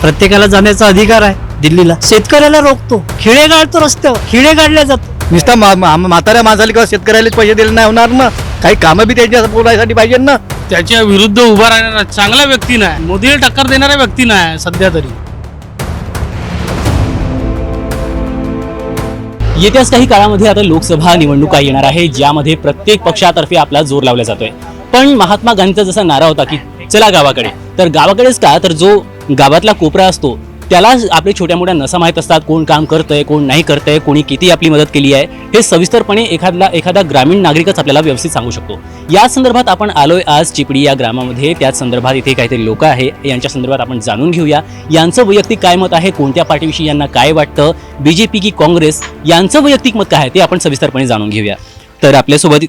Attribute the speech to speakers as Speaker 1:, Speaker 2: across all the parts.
Speaker 1: प्रत्येकाला जाण्याचा अधिकार आहे दिल्लीला. शेतकऱ्याला रोखतो. खिळे गाळतो रस्त्यावर. खिळे गाडल्या जातो.
Speaker 2: नुसता मा- मा- म्हाताऱ्या माणसाला किंवा शेतकऱ्यालाच पैसे दिले नाही होणार ना? काही कामं बी त्यांच्या पुरायसाठी पाहिजे ना?
Speaker 3: त्याच्या विरुद्ध उभा राहणारा चांगला व्यक्ती नाही. मोदीला टक्कर देणारा व्यक्ती नाही सध्या तरी.
Speaker 4: येत्याच काही काळामध्ये आता लोकसभा निवडणुका येणार आहे ज्यामध्ये प्रत्येक पक्षातर्फे आपला जोर लावला जातोय. पण महात्मा गांधीचा जसा नारा होता की चला गावाकडे. तर गावाकडेच का? तर जो गावातला कोपरा असतो त्याला आपले छोट्या मोठ्या नसा माहीत असतात कोण काम करतंय कोण नाही करतंय कोणी किती आपली मदत केली आहे हे सविस्तरपणे एखादा एखादा ग्रामीण नागरिकच आपल्याला व्यवस्थित सांगू शकतो. या संदर्भात आपण आलोय आज चिपडी या ग्रामामध्ये. त्याच संदर्भात इथे काहीतरी लोक आहे यांच्या संदर्भात आपण जाणून घेऊया. यांचं वैयक्तिक काय मत आहे कोणत्या पार्टीविषयी यांना काय वाटतं? बीजेपी की काँग्रेस यांचं वैयक्तिक मत काय आहे ते आपण सविस्तरपणे जाणून घेऊया. तर आपल्यासोबत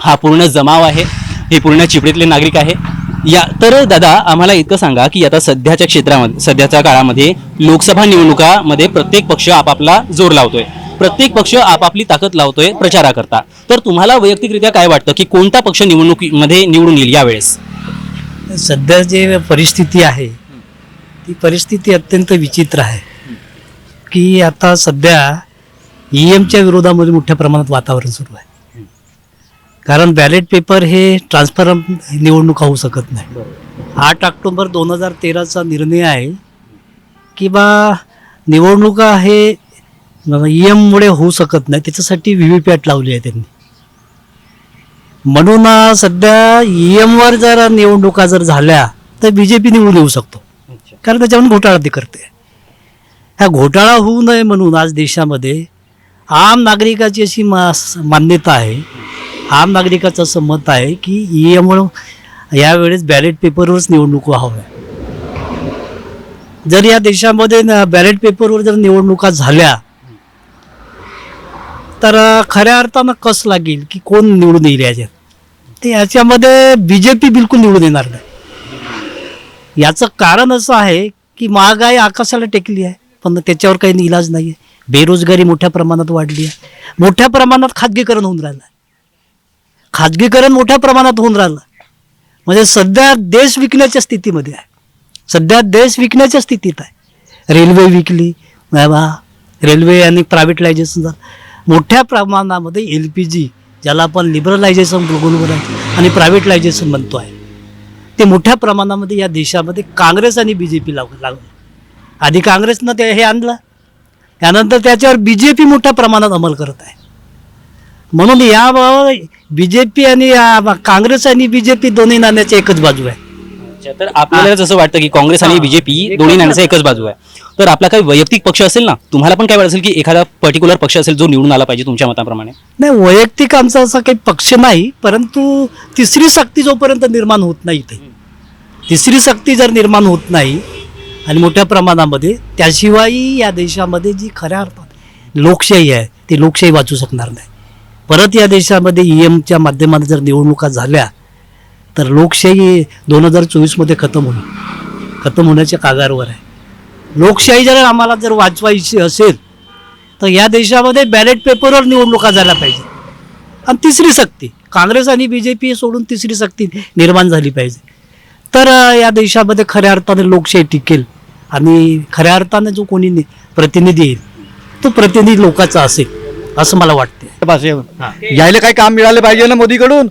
Speaker 4: हा पूर्ण जमाव आहे हे पूर्ण चिपडीतले नागरिक आहे. या तर दादा आम्हाला इतकं सांगा की आता सध्याच्या क्षेत्रामध्ये सध्याच्या काळामध्ये लोकसभा निवडणुकामध्ये प्रत्येक पक्ष आपापला जोर लावतोय. प्रत्येक पक्ष आपापली ताकद लावतोय प्रचाराकरता. तर तुम्हाला वैयक्तिकरित्या काय वाटतं की कोणता पक्ष निवडणुकीमध्ये निवडून येईल यावेळेस?
Speaker 1: सध्या जे परिस्थिती आहे ती परिस्थिती अत्यंत विचित्र आहे. की आता सध्या ई एमच्या विरोधामध्ये मोठ्या प्रमाणात वातावरण सुरू आहे. कारण बॅलेट पेपर हे ट्रान्सफर निवडणुका होऊ शकत नाही. आठ ऑक्टोबर दोन हजार तेराचा निर्णय आहे की बा निवडणुका हे ई एममुळे होऊ शकत नाही त्याच्यासाठी व्ही व्ही पॅट लावली आहे त्यांनी. म्हणून सध्या ई एमवर जर निवडणुका जर झाल्या तर बी जे पी निवडून येऊ शकतो. कारण त्याच्यावर घोटाळा ते करते. ह्या घोटाळा होऊ नये म्हणून आज देशामध्ये आम नागरिकाची अशी मा मान्यता आहे आम नागरिकाचं असं मत आहे की ई एम यावेळेस बॅलेट पेपरवरच निवडणुका हव्या जर या देशामध्ये बॅलेट पेपरवर जर निवडणुका झाल्या तर खऱ्या अर्थानं कस लागेल की कोण निवडून येईल याच्यात? ते याच्यामध्ये बी जे पी बिलकुल निवडून येणार नाही. याचं कारण असं आहे की महागाई आकाशाला टेकली आहे पण त्याच्यावर काही इलाज नाही आहे बेरोजगारी मोठ्या प्रमाणात वाढली आहे. मोठ्या प्रमाणात खाजगीकरण होऊन राहिलं आहे. खाजगीकरण मोठ्या प्रमाणात होऊन राहिलं. म्हणजे सध्या देश विकण्याच्या स्थितीमध्ये आहे. सध्या देश विकण्याच्या स्थितीत आहे. रेल्वे विकली बा रेल्वे आणि प्रायव्हेटलायझेशन मोठ्या प्रमाणामध्ये एल पी जी ज्याला आपण लिबरलायझेशन बघून आहे आणि प्रायव्हेटलायझेशन म्हणतो आहे. ते मोठ्या प्रमाणामध्ये या देशामध्ये काँग्रेस आणि बी जे पी लाग लागलं. आधी काँग्रेसनं ते हे आणलं. त्यानंतर त्याच्यावर बी जे पी मोठ्या प्रमाणात अंमल करत आहे. म्हणून या बी जे पी आणि काँग्रेस आणि बी जे पी दोन्ही नाण्याची एकच बाजू आहे.
Speaker 4: अच्छा, तर आपल्याला जसं वाटतं की काँग्रेस आणि बीजेपी दोन्ही नाण्याचा एकच बाजू आहे. तर आपला काही वैयक्तिक पक्ष असेल ना तुम्हाला पण काय वाटत असेल की एखादा पर्टिक्युलर पक्ष असेल जो निवडून आला पाहिजे तुमच्या मताप्रमाणे?
Speaker 1: नाही वैयक्तिक आमचा असा काही पक्ष नाही परंतु तिसरी सक्ती जोपर्यंत निर्माण होत नाही इथे तिसरी सक्ती जर निर्माण होत नाही आणि मोठ्या प्रमाणामध्ये त्याशिवाय या देशामध्ये जी खऱ्या अर्थात लोकशाही आहे ती लोकशाही वाचू शकणार नाही. परत या देशामध्ये ई एमच्या माध्यमाने जर निवडणुका झाल्या तर लोकशाही दोन हजार चोवीसमध्ये खतम होईल. खतम होण्याच्या कागारवर आहे. लोकशाही जर आम्हाला जर वाचवायची असेल तर या देशामध्ये बॅलेट पेपरवर निवडणुका झाल्या पाहिजे. आणि तिसरी सक्ती काँग्रेस आणि बी जे पी सोडून तिसरी सक्ती निर्माण झाली पाहिजे. तर या देशामध्ये खऱ्या अर्थाने लोकशाही टिकेल आणि खऱ्या अर्थाने जो कोणी प्रतिनिधी येईल तो प्रतिनिधी लोकाचा असेल. असं मला वाटते.
Speaker 2: यायला काही काम मिळाले पाहिजे ना मोदीकडून?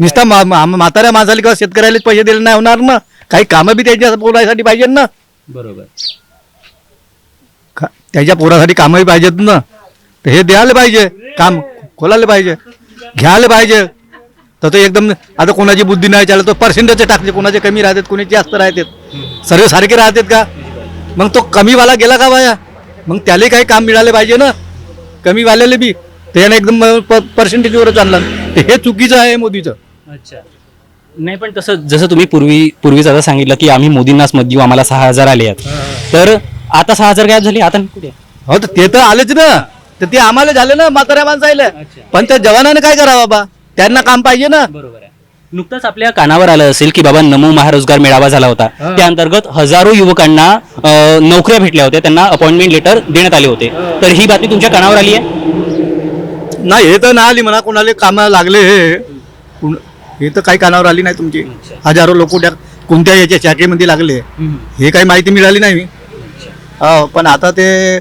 Speaker 2: नुसता म्हाताऱ्या माणसाला किंवा शेतकऱ्यालाच पैसे दिले नाही होणार ना? काही कामं बी त्यांच्या पोरासाठी पाहिजे ना?
Speaker 4: बरोबर.
Speaker 2: का- त्याच्या पोरासाठी कामही पाहिजेत ना? तर हे द्यायला पाहिजे. काम खोलायला पाहिजे. घ्यायला पाहिजे. तर तो एकदम आता कोणाची बुद्धी नाही चालत तो पर्सेंटेज टाकते. कोणाचे कमी राहतात कोणाचे जास्त राहतात. सर्व सारखे राहतात का? मग तो कमीवाला गेला का बाया? मग त्याला काही काम मिळाले पाहिजे ना? कमीवाल्याला बी. त्याने एकदम पर्सेंटेजवरच आणला. तर हे चुकीचं आहे मोदीचं.
Speaker 4: अच्छा. नाही पण तसं जसं तुम्ही पूर्वी पूर्वीच आता सांगितलं की आम्ही मोदींनाच मत देऊ आम्हाला सहा हजार आले आहेत. तर आता सहा हजार गायब झाले आता कुठे?
Speaker 2: हो तर ते तर आलेच ना. तर ते आम्हाला झाले ना म्हाताऱ्या माणसायला. पण त्या जवानाने काय करावं बाबा? त्यांना काम पाहिजे ना.
Speaker 4: बरोबर आहे. नुकतंच आपल्या कानावर आलं असेल की बाबा नमो महारोजगार मेळावा झाला होता. त्या अंतर्गत हजारो युवकांना अं, नोकऱ्या भेटल्या होत्या. त्यांना अपॉइंटमेंट लेटर देण्यात आले होते. तर ही बातमी तुमच्या कानावर आली आहे?
Speaker 2: नाही हे तर नाही आली. म्हणा कोणाला कामाला लागले हे. कुण- हे तर काही कानावर आली नाही तुमची. हजारो लोक कोणत्या याच्या शाखेमध्ये लागले. हे काही माहिती मिळाली नाही. हो, पण आता ते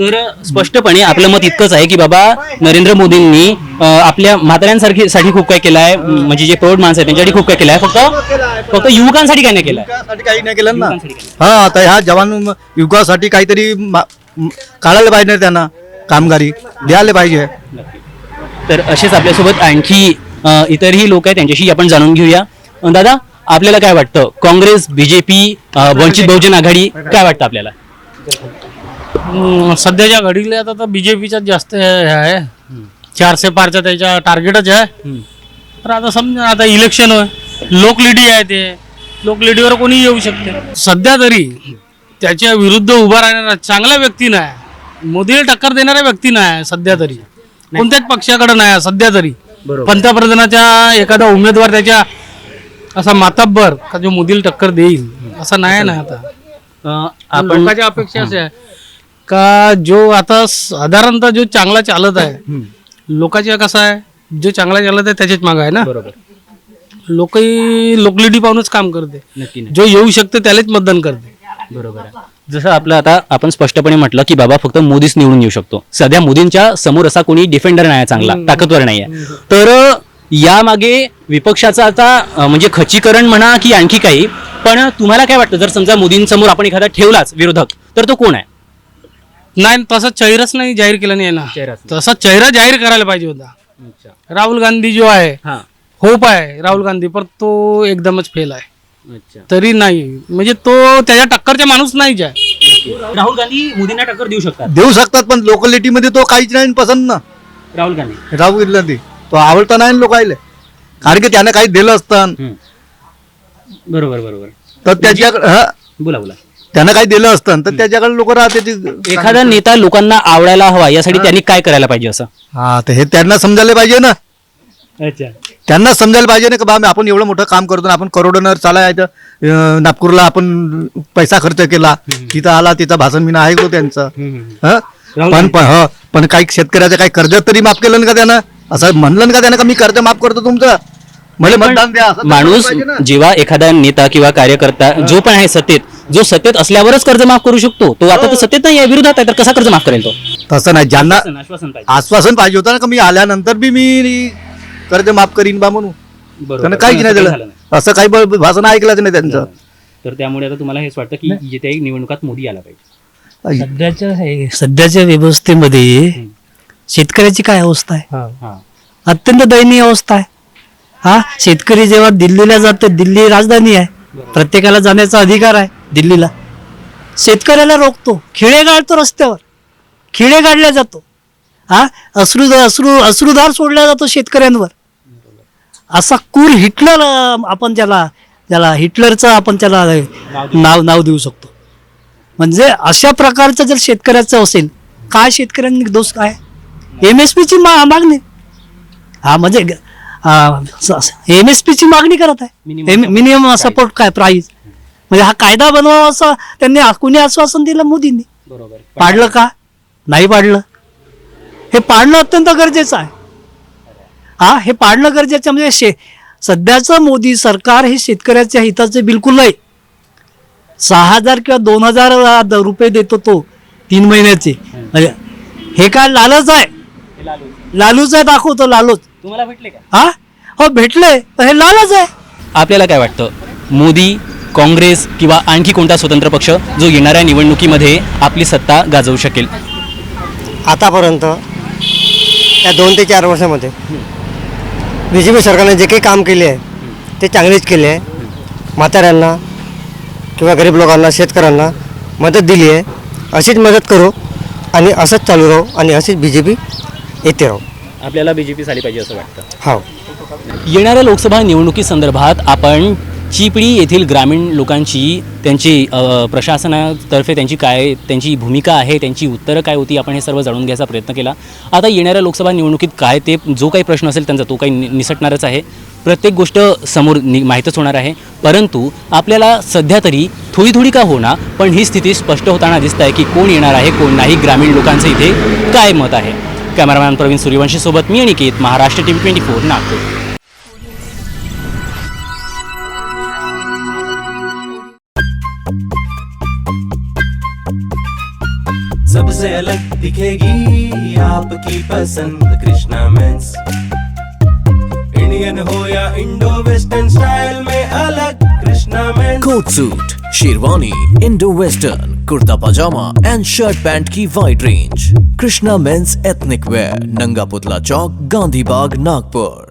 Speaker 4: तर स्पष्टपणे आपलं मत इतकंच आहे की बाबा नरेंद्र मोदींनी आपल्या म्हाताऱ्यांसारखी साठी खूप काय केलं आहे म्हणजे जे प्रौढ माणसं आहेत त्यांच्यासाठी खूप काय केलं आहे फक्त फक्त युवकांसाठी काय नाही केलं
Speaker 2: युवकासाठी काही नाही केलं ना?
Speaker 4: युवकांसाठी
Speaker 2: हा आता ह्या जवान युगासाठी काहीतरी मा- म- काढायला पाहिजे त्यांना कामगारी. द्यायला पाहिजे.
Speaker 4: तर असेच आपल्यासोबत आणखी अ, इतरही लोक आहेत त्यांच्याशी आपण जाणून घेऊया. अ, दादा आपल्याला काय वाटतं? काँग्रेस बीजेपी वंचित बहुजन आघाडी काय वाटतं आपल्याला?
Speaker 3: हम्म, सध्याच्या घडीला आता तर बीजेपीचा जास्त हे आहे. चारशे पारचा त्याच्या टार्गेटच आहे. तर आता समजा आता इलेक्शन लोकलिडी आहे ते. लोकलिडीवर कोणी येऊ शकते? सध्या तरी त्याच्या विरुद्ध उभा राहणारा चांगला व्यक्ती नाही. मोदीला टक्कर देणारा व्यक्ती नाही सध्या तरी. कोणत्याच पक्षाकडे नाही सध्या तरी. पंतप्रधानाच्या एखादा उमेदवार त्याच्या असा माताब्बर का जो मोदीला टक्कर देईल? असं नाही ना आता. अपेक्षा अशी आहे. का जो आता साधारणतः जो चांगला चालत आहे लोकांच्या कसं आहे जो चांगला चालत आहे त्याच्याच मागं आहे ना?
Speaker 4: बरोबर.
Speaker 3: लोकही लोकलिटी पाहूनच काम करते.
Speaker 4: नक्की
Speaker 3: जो येऊ शकते त्यालाच मतदान करते.
Speaker 4: बरोबर आहे. जसं आपलं आता आपण स्पष्टपणे म्हटलं की बाबा फक्त मोदीच निवडून येऊ शकतो. सध्या मोदींच्या समोर असा कोणी डिफेंडर नाही आहे चांगला ताकदवर नाही आहे तर यामागे विपक्षाचं आता म्हणजे खच्चीकरण म्हणा की आणखी काही पण तुम्हाला काय वाटतं? जर समजा मोदींसमोर आपण एखादा ठेवलाच विरोधक तर तो कोण आहे?
Speaker 3: नाही तसा चेहराच नाही जाहीर केला नाही ना
Speaker 4: चेहराच
Speaker 3: तसा चेहरा जाहीर करायला पाहिजे होता. राहुल गांधी जो आहे
Speaker 4: हा.
Speaker 3: होप आहे राहुल गांधी पण तो एकदमच फेल आहे.
Speaker 4: अच्छा.
Speaker 3: तरी नाही. म्हणजे तो त्याच्या टक्करचा माणूस नाहीच आहे
Speaker 4: राहुल गांधी मोदींना टक्कर देऊ शकतात.
Speaker 2: देऊ शकतात पण लोकलिटीमध्ये तो काहीच नाही पसंत ना.
Speaker 4: राहुल गांधी.
Speaker 2: राहुल गांधी. तो आवडता नाही लोकायले कारण की त्यानं काही दिलं असतं.
Speaker 4: बरोबर बरोबर.
Speaker 2: तर त्याच्याकडे हा,
Speaker 4: बोला बोला.
Speaker 2: त्यानं काही दिलं असतं तर त्याच्याकडे लोक राहते ती-
Speaker 4: एखादा नेता लोकांना आवडायला हवा यासाठी त्यांनी काय करायला पाहिजे असं?
Speaker 2: हा तर हे त्यांना समजायला पाहिजे ना.
Speaker 4: अच्छा.
Speaker 2: त्यांना समजायला पाहिजे ना की बा आपण एवढं मोठं काम करतो ना आपण करोडोनं चाला अं, नागपूरला आपण पैसा खर्च केला तिथं आला तिथं भाषण बिना आहे त्यांचं? हं? पण पण हो पण काही शेतकऱ्याचं काही कर्ज तरी माफ केलं ना का त्यानं? असं म्हणलं ना का त्यानं का मी कर्ज माफ करतो तुमचं? मला मतदान द्या असं तर
Speaker 4: माणूस
Speaker 2: पाहिजे ना.
Speaker 4: जेव्हा एखादा नेता किंवा कार्यकर्ता जो पण आहे सत्तेत जो सत्तेत असल्यावरच कर्ज माफ करू शकतो तो आता तर सत्तेत नाही आहे विरोधात आहे तर कसा कर्ज माफ करेल तो?
Speaker 2: तसं नाही ज्यांना
Speaker 4: आश्वासन पाहिजे.
Speaker 2: आश्वासन पाहिजे होतं ना का मी आल्यानंतर बी मी कर्ज माफ करीन बा म्हणून? त्यानं काहीच नाही दिलं. असं काही ब- भाषण ऐकलंच नाही त्यांचं.
Speaker 4: तर त्यामुळे आता तुम्हाला हेच वाटतं की येत्या निवडणुकात मोदी आला पाहिजे.
Speaker 1: सध्याच्या हे- सध्याच्या व्यवस्थेमध्ये शेतकऱ्याची काय अवस्था आहे?
Speaker 4: हा.
Speaker 1: अत्यंत दयनीय अवस्था आहे. हा शेतकरी जेव्हा दिल्लीला जातो दिल्ली राजधानी आहे. प्रत्येकाला जाण्याचा अधिकार आहे. दिल्लीला. शेतकऱ्याला रोखतो. खिळे गाळतो रस्त्यावर. खिळे गाडल्या जातो. हा? अश्रू अश्रू अश्रुधार सोडला जातो शेतकऱ्यांवर. असा क्रूर हिटलर आपण त्याला त्याला हिटलरचं आपण त्याला नाव नाव देऊ शकतो. म्हणजे अशा प्रकारचं जर शेतकऱ्याचं असेल काय शेतकऱ्यांनी दोष काय? एम एस पीची मा मागणी. हा म्हणजे एम एस पीची मागणी करत आहे. मिनिमम सपोर्ट काय? प्राईस म्हणजे हा कायदा बनवा असं त्यांनी कुणी आश्वासन दिलं? मोदींनी.
Speaker 4: बरोबर.
Speaker 1: पाडलं का? नाही पाडलं. हे पाडणं अत्यंत गरजेचं आहे. हा हे पाडणं गरजेचं आहे. म्हणजे शे सध्याचं मोदी सरकार हे शेतकऱ्याच्या हिताचे बिलकुल नाही. सहा हजार किंवा दोन हजार द- रुपये देतो तो तीन महिन्याचे. म्हणजे हे काय लालच आहे. लालूच आहे दाखवतो लालूच.
Speaker 4: तुम्हाला भेटले का?
Speaker 1: हा? हो भेटले. पण हे लालच आहे.
Speaker 4: आपल्याला काय वाटतं? मोदी काँग्रेस किंवा आणखी कोणता स्वतंत्र पक्ष जो येणाऱ्या निवडणुकीमध्ये आपली सत्ता गाजवू शकेल?
Speaker 5: आतापर्यंत या दोन ते चार वर्षामध्ये बी जे पी सरकारने जे काही काम केले आहे ते चांगलेच केले आहे. म्हाताऱ्यांना किंवा गरीब लोकांना शेतकऱ्यांना मदत दिली आहे. अशीच मदत करू आणि असंच चालू राहू आणि अशीच बी जे पी येते राहू.
Speaker 4: आपल्याला बीजेपी झाली पाहिजे असं वाटतं.
Speaker 5: हो.
Speaker 4: येणाऱ्या लोकसभा निवडणुकीसंदर्भात आपण चिपळी येथील ग्रामीण लोकांची त्यांची प्रशासनातर्फे त्यांची काय त्यांची भूमिका आहे त्यांची उत्तरं काय होती आपण हे सर्व जाणून घ्यायचा प्रयत्न केला. आता येणाऱ्या लोकसभा निवडणुकीत काय ते जो काही प्रश्न असेल त्यांचा तो काही निसटणारच आहे. प्रत्येक गोष्ट समोर नि माहीतच होणार आहे. परंतु आपल्याला सध्या तरी थोडी थोडी का होणार पण ही स्थिती स्पष्ट होताना दिसत आहे की कोण येणार आहे कोण नाही ग्रामीण लोकांचं इथे काय मत आहे. कॅमेरामॅन प्रवीण सूर्यवंशीसोबत मी Aniket Maharashtra T V twenty four Nagpur.
Speaker 6: सबसे अलग दिखेगी आपकी पसंद कृष्णा मेंस। इंडियन हो या इंडो वेस्टर्न स्टाइल में अलग Krishna men's.
Speaker 7: Coat suit sherwani Indo western kurta pyjama and shirt pant की wide range Krishna men's ethnic wear Nanga Putla Chowk, Gandhi बाग, नागपुर।